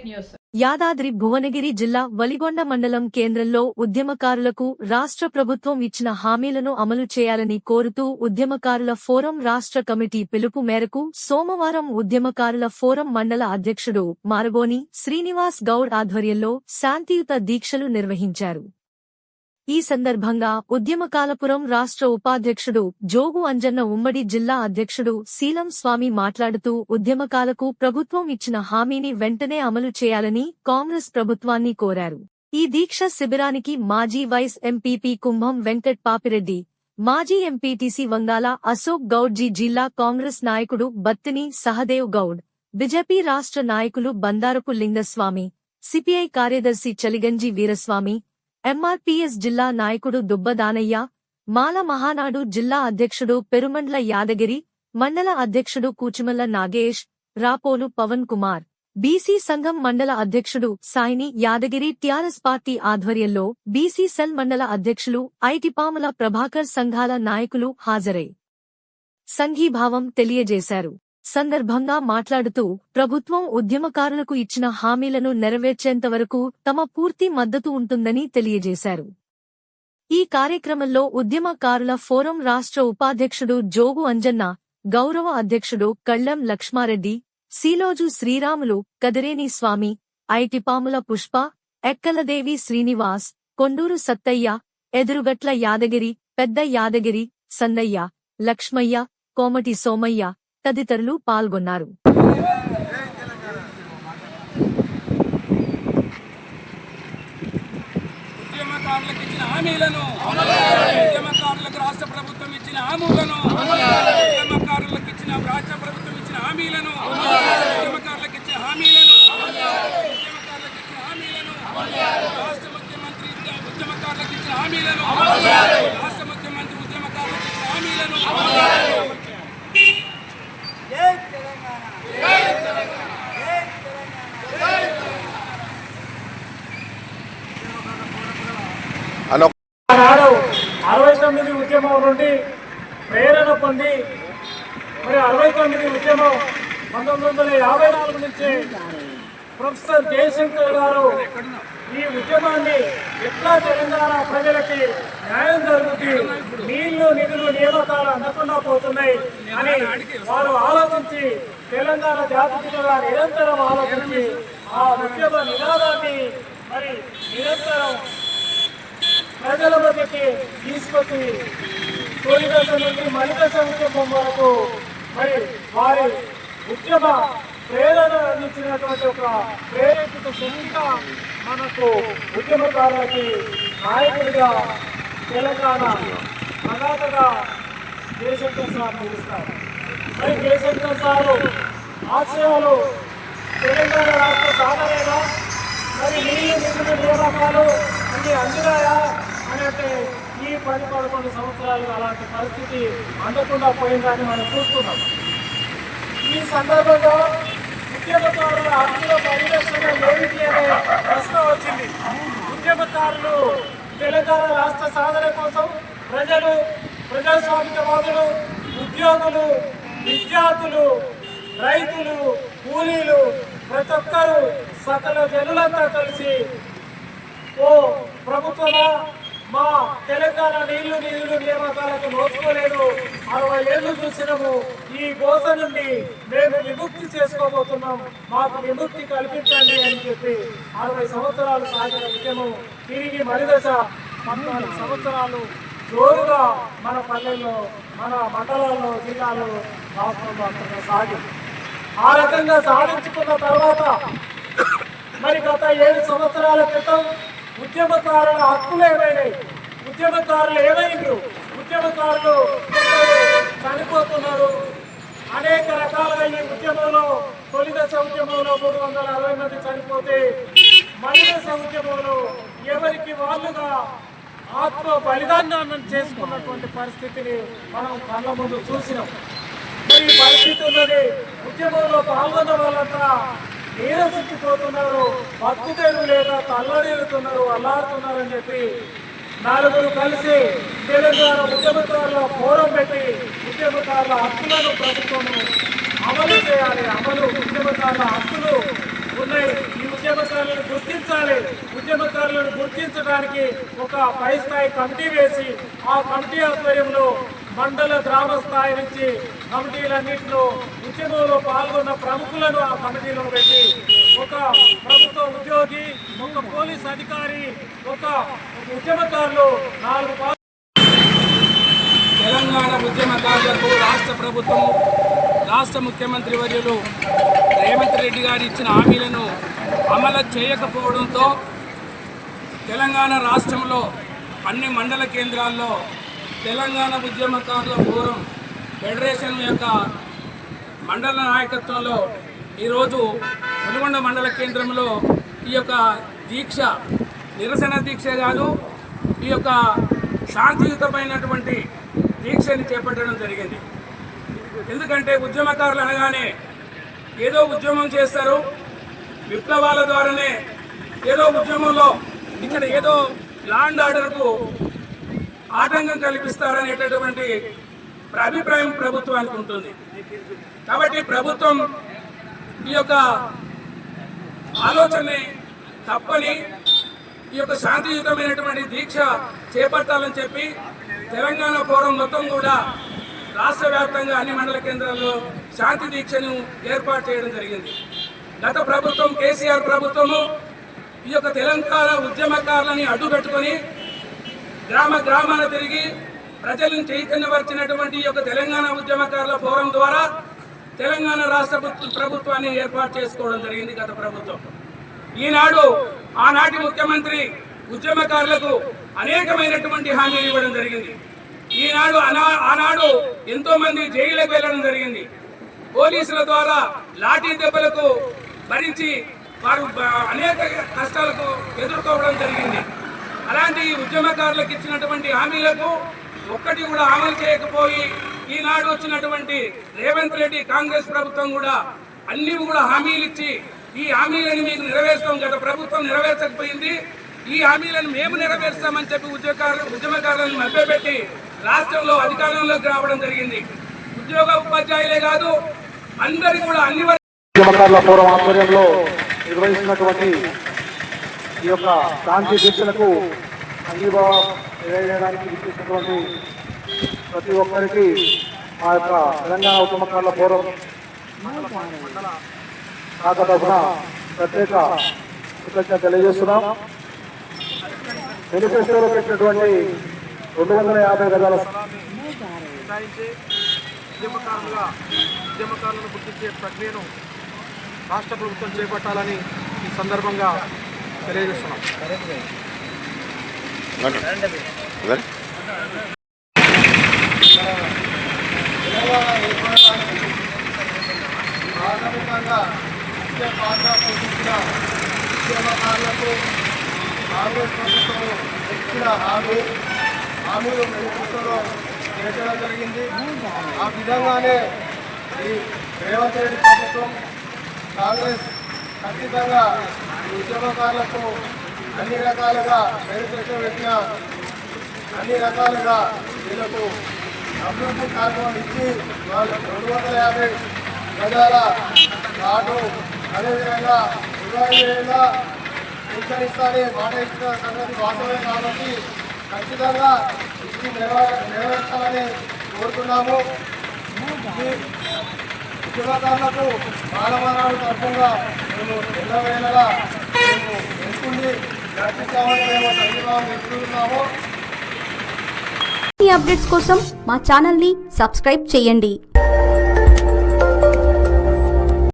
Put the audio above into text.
Fake news Yadadri Bhuvanagiri జిల్లా వలిగొండ మండలం కేంద్రంలో ఉద్యమకారులకు రాష్ట్ర ప్రభుత్వం ఇచ్చిన హామీలను అమలు చేయాలని కోరుతూ ఉద్యమకారుల ఫోరం రాష్ట్ర కమిటీ పిలుపు మేరకు సోమవారం ఉద్యమకారుల ఫోరం మండల అధ్యక్షుడు మారగోని శ్రీనివాస్ గౌడ్ ఆధ్వర్యంలో శాంతియుత దీక్షలు నిర్వహించారు. ఈ సందర్భంగా ఉద్యమకాలపురం రాష్ట్ర ఉపాధ్యక్షుడు జోగు అంజన్న ఉమ్మడి జిల్లా అధ్యక్షుడు శీలం స్వామి మాట్లాడుతూ ఉద్యమకాలకు ప్రభుత్వం ఇచ్చిన హామీని వెంటనే అమలు చేయాలని కాంగ్రెస్ ప్రభుత్వాన్ని కోరారు. ఈ దీక్ష శిబిరానికి మాజీ వైస్ ఎంపీపీ కుంభం వెంకట్ పాపిరెడ్డి మాజీ ఎంపీటీసీ వంగాల అశోక్ గౌడ్జీ జిల్లా కాంగ్రెస్ నాయకుడు బత్తిని సహదేవ్ గౌడ్ బిజెపి రాష్ట్ర నాయకులు బందారపు లింగస్వామి సిపిఐ కార్యదర్శి చలిగంజి వీరస్వామి ఎంఆర్పీఎస్ జిల్లా నాయకుడు దుబ్బదానయ్య మాల మహానాడు జిల్లా అధ్యక్షుడు పెరుమండ్ల యాదగిరి మండల అధ్యక్షుడు కూచిమల్ల నాగేష్ రాపోలు పవన్ కుమార్. బీసీ సంఘం మండల అధ్యక్షుడు సాయిని యాదగిరి టిఆర్ఎస్ పార్టీ ఆధ్వర్యంలో బీసీ సెల్ మండల అధ్యక్షులు ఐటిపాముల ప్రభాకర్ సంఘాల నాయకులు హాజరై సంఘీభావం తెలియజేశారు. సందర్భంగా మాట్లాడుతూ ప్రభుత్వం ఉద్యమకారులకు ఇచ్చిన హామీలను నెరవేర్చేంతవరకు తమ పూర్తి మద్దతు ఉంటుందని తెలియజేశారు. ఈ కార్యక్రమంలో ఉద్యమకారుల ఫోరం రాష్ట్ర ఉపాధ్యక్షుడు జోగు అంజన్న గౌరవ అధ్యక్షుడు కళ్ళం లక్ష్మారెడ్డి సీలోజు శ్రీరాములు కదిరేని స్వామి ఐటిపాముల పుష్ప ఎక్కలదేవి శ్రీనివాస్ కొండూరు సత్తయ్య ఎదురుగట్ల యాదగిరి పెద్ద యాదగిరి సన్నయ్య లక్ష్మయ్య కోమటి సోమయ్య తదితరులు పాల్గొన్నారు. ఉద్యమకారులకు ఇచ్చిన హామీలను ఉద్యమకారులకు రాష్ట్ర ప్రభుత్వం ఇచ్చిన హామీలను ఉద్యమకారులకు ఇచ్చిన రాష్ట్ర ప్రభుత్వం ఇచ్చిన హామీలను ఉద్యమకారులకు ఇచ్చిన హామీలను ఉద్యమకారులకు ఇచ్చిన హామీలను రాష్ట్ర ముఖ్యమంత్రి ఉద్య- ఉద్యమకారులకు ఇచ్చిన హామీలను రాష్ట్ర ముఖ్యమంత్రి ఉద్యమకారులకు ఇచ్చిన హామీలను ఆనాడు అరవై తొమ్మిది ఉద్యమం నుండి ఉంది. మరి అరవై తొమ్మిది ఉద్యమం పంతొమ్మిది వందల యాభై నాలుగు నుంచి ప్రొఫెసర్ జయశంకర్ గారు ఈ ఉద్యమాన్ని ఎట్లా తెలంగాణ ప్రజలకి న్యాయం జరుగుతుంది నీళ్ళు నిధులు నియామకాలు అందకుండా పోతున్నాయి అని వారు ఆలోచించి తెలంగాణ జాతిగా నిరంతరం ఆలోచించి ఆ ఉద్యమ నినాదాన్ని మరి నిరంతరం ప్రజల మధ్యకి తీసుకొచ్చి తొలి దశ నుండి మలి సంక్షేమం వరకు మరి వారి ఉద్యమ ప్రేరణ అందించినటువంటి ఒక ప్రేరేపిత శక్తిగా మనకు ఉద్యమకారులకి నాయకుడిగా తెలంగాణ ప్రధాతగా జయశంకర్ సార్ నిలుస్తారు. మరి జయశంకర్ సారు ఆశయాలు తెలంగాణ రాష్ట్ర సాధనేగా మరి నీళ్ళు నిధులు నియామకాలు అన్ని అందినాయా? పది పదకొండు సంవత్సరాలు అలాంటి పరిస్థితి అందకుండా పోయిందని మనం చూస్తున్నాం. ఈ సందర్భంగా ఉద్యమకారుల హక్కుల పరిరక్షణ ఏమిటి అనే ప్రశ్న వచ్చింది. ఉద్యమకారులు తెలంగాణ రాష్ట్ర సాధన కోసం ప్రజలు ప్రజాస్వామికవాదులు ఉద్యోగులు విద్యార్థులు రైతులు కూలీలు ప్రతి ఒక్కరూ సకల జనులంతా కలిసి ఓ ప్రభుత్వమా? మా తెలంగాణ నీళ్ళు నిధులు నియామకాలకు నోచుకోలేదు. అరవై ఏళ్ళు చూసినాము. ఈ గోస నుండి మేము విముక్తి చేసుకోబోతున్నాం. మాకు విముక్తి కల్పించండి అని చెప్పి అరవై సంవత్సరాలు సాగిన ఉద్యమం తిరిగి మరిదశ పద్నాలుగు సంవత్సరాలు జోరుగా మన పల్లెల్లో మన మండలాల్లో జిల్లాలో రాష్ట్రంలో అంతగా సాగింది. ఆ రకంగా సాధించుకున్న తర్వాత మరి గత ఏడు సంవత్సరాల క్రితం ఉద్యమకారుల హక్కులు ఏమైనాయి? ఉద్యమకారులు ఏమైండ్రు? ఉద్యమకారులు చనిపోతున్నారు. అనేక రకాలుగా ఈ ఉద్యమంలో తొలిదశ ఉద్యమంలో మూడు వందల అరవై మంది చనిపోతే మలి ఉద్యమంలో ఎవరికి వాళ్ళుగా ఆత్మ బలిదానాన్ని చేసుకున్నటువంటి పరిస్థితిని మనం కళ్ళ ముందు చూసినాం. మరి ఈ పరిస్థితి ఉన్నది ఉద్యమంలో పాల్గొన్న వాళ్ళంతా నీరసించిపోతున్నారు భక్తిదేవులు లేదా తల్లడిల్లుతున్నారు అల్లాడుతున్నారు అని చెప్పి నలుగురు కలిసి తెలంగాణ ఉద్యమకారుల ఫోరం పెట్టి ఉద్యమకారుల హక్కులను ప్రభుత్వం అమలు చేయాలి. అమలు ఉద్యమకారుల హక్కులు ఉన్నాయి. ఈ ఉద్యమకారులను గుర్తించాలి. ఉద్యమకారులను గుర్తించడానికి ఒక పై స్థాయి కమిటీ వేసి ఆ కమిటీ ఆధ్వర్యంలో మండల గ్రామ స్థాయి నుంచి కమిటీలన్నింటిలో ఉద్యమంలో పాల్గొన్న ప్రముఖులను ఆ కమిటీలో పెట్టి ఒక ప్రభుత్వ ఉద్యోగి ఒక పోలీస్ అధికారి ఒక ఉద్యమకారులు నాలుగు తెలంగాణ ఉద్యమకారులకు రాష్ట్ర ప్రభుత్వం రాష్ట్ర ముఖ్యమంత్రి వర్యులు రేవంత్ రెడ్డి గారు ఇచ్చిన హామీలను అమలు చేయకపోవడంతో తెలంగాణ రాష్ట్రంలో అన్ని మండల కేంద్రాల్లో తెలంగాణ ఉద్యమకారుల ఫోరం ఫెడరేషన్ యొక్క మండల నాయకత్వంలో ఈరోజు నల్గొండ మండల కేంద్రంలో ఈ యొక్క దీక్ష నిరసన దీక్ష కాదు ఈ యొక్క శాంతియుతమైనటువంటి దీక్షని చేపట్టడం జరిగింది. ఎందుకంటే ఉద్యమకారులు అనగానే ఏదో ఉద్యమం చేస్తారు విప్లవాల ద్వారానే ఏదో ఉద్యమంలో ఇక్కడ ఏదో లాండ్ ఆర్డర్కు ఆటంకం కల్పిస్తారనేటటువంటి అభిప్రాయం ప్రభుత్వానికి ఉంటుంది. కాబట్టి ప్రభుత్వం ఈ యొక్క ఆలోచనని తప్పని ఈ యొక్క శాంతియుతమైనటువంటి దీక్ష చేపట్టాలని చెప్పి తెలంగాణ ఫోరం మొత్తం కూడా రాష్ట్ర వ్యాప్తంగా అన్ని మండల కేంద్రాల్లో శాంతి దీక్షను ఏర్పాటు చేయడం జరిగింది. గత ప్రభుత్వం కేసీఆర్ ప్రభుత్వము ఈ యొక్క తెలంగాణ ఉద్యమకారులని అడ్డుపెట్టుకొని గ్రామ గ్రామాల తిరిగి ప్రజలను చైతన్యపరిచినటువంటి ఈ యొక్క తెలంగాణ ఉద్యమకారుల ఫోరం ద్వారా తెలంగాణ రాష్ట్ర ప్రభుత్వాన్ని ఏర్పాటు చేసుకోవడం జరిగింది గత ప్రభుత్వం. ఈనాడు ఆనాటి ముఖ్యమంత్రి ఉద్యమకారులకు అనేకమైనటువంటి హామీలు ఇవ్వడం జరిగింది. ఈనాడు అనా ఆనాడు ఎంతో మంది వెళ్ళడం జరిగింది. పోలీసుల ద్వారా లాఠీ దెబ్బలకు భరించి వారు అనేక కష్టాలకు ఎదుర్కోవడం జరిగింది. అలాంటి ఉద్యమకారులకు ఇచ్చినటువంటి హామీలకు ఒక్కటి కూడా అమలు చేయకపోయి ఈనాడు వచ్చినటువంటి రేవంత్ రెడ్డి కాంగ్రెస్ ప్రభుత్వం కూడా అన్ని కూడా హామీలు ఇచ్చి ఈ హామీలను మీకు నెరవేర్స్తాం గత ప్రభుత్వం నెరవేర్చకపోయింది. ఈ హామీలను మేము నెరవేర్స్తామని చెప్పి ఉద్యోగకారులు ఉద్యమకారులను మభ్యపెట్టి రాష్ట్రంలో అధికారంలోకి రావడం జరిగింది. ఉద్యోగ ఉపాధ్యాయులే కాదు అందరి కూడా అన్ని ఉద్యమకారుల ఫోరం ఆధ్వర్యంలో నిర్వహిస్తున్నటువంటి ఈ యొక్క శాంతి దీక్షలకు అంగీభావం తెలియజేయడానికి విచ్చేసినటువంటి ప్రతి ఒక్కరికి మా యొక్క తెలంగాణ ఉద్యమకారుల పూర్వం కాక తరఫున ప్రత్యేక కృతజ్ఞత తెలియజేస్తున్నాం. మేనిఫెస్టోలో పెట్టినటువంటి రెండు వందల యాభై గజాల స్థలాన్ని ఉద్యమకారులుగా ఉద్యమకారులను గుర్తించే ప్రక్రియను రాష్ట్ర ప్రభుత్వం చేపట్టాలని ఈ సందర్భంగా తెలియజేస్తున్నాం. ప్రాథమికంగా ముఖ్య పాత్ర పోషించిన ఉద్యమకారులకు కాంగ్రెస్ ప్రభుత్వం ఇచ్చిన హామీ హామీలు మేనిఫెస్టోలో చేర్చడం జరిగింది ఆ విధంగానే ఈ రేవంత్ రెడ్డి ప్రభుత్వం కాంగ్రెస్ ఖచ్చితంగా ఉద్యమకారులకు అన్ని రకాలుగా మేనిఫెస్టో పెట్టిన అన్ని రకాలుగా వీళ్ళకు అభివృద్ధి కార్యక్రమం ఇచ్చి వాళ్ళు రెండు వందల యాభై గజాల నాటు అదేవిధంగా విధంగా వేల ఇస్తారని మాట ఇచ్చిన సంగతి వాస్తవమే కాబట్టి ఖచ్చితంగా ఇచ్చి నెరవేర్చాలని కోరుతున్నాము. ఉద్యోగదారులకు మానవనాడు తరఫుగా మేము ఎల్లవేళలా మేము ఎంచుకుని నడిపిస్తామని మేము సంఘీభావం ఎదుగుతున్నాము అప్డేట్స్ కోసం మా ఛానల్ని సబ్స్క్రైబ్ చేయండి.